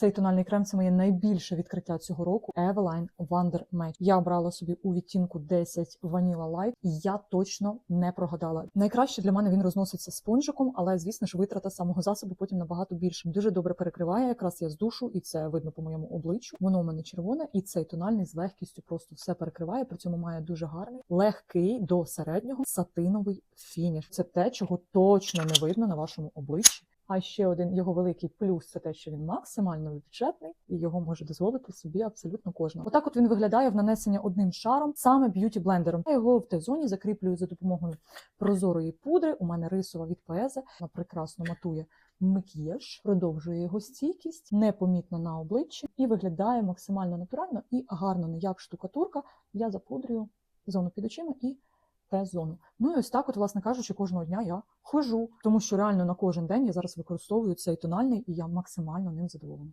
Цей тональний крем це моє найбільше відкриття цього року. Eveline Wonder Match. Я брала собі у відтінку 10 Vanilla Light, і я точно не прогадала. Найкраще для мене він розноситься спонжиком, але звісно ж витрата самого засобу потім набагато більше. Дуже добре перекриває. Якраз я з душу, і це видно по моєму обличчю. Воно у мене червоне, і цей тональний з легкістю просто все перекриває. При цьому має дуже гарний, легкий до середнього сатиновий фініш. Це те, чого точно не видно на вашому обличчі. А ще один його великий плюс це те, що він максимально бюджетний і його може дозволити собі абсолютно кожна. Отак, от він виглядає в нанесення одним шаром, саме б'юті блендером. Я його в Т-зоні закріплюю за допомогою прозорої пудри. У мене рисова від Пезе. Вона прекрасно матує макіяж, продовжує його стійкість, непомітно на обличчі і виглядає максимально натурально і гарно, не як штукатурка. Я запудрюю зону під очима і Т-зону. Ну і ось так, от, власне кажучи, кожного дня я хожу, тому що реально на кожен день я зараз використовую цей тональний і я максимально ним задоволена.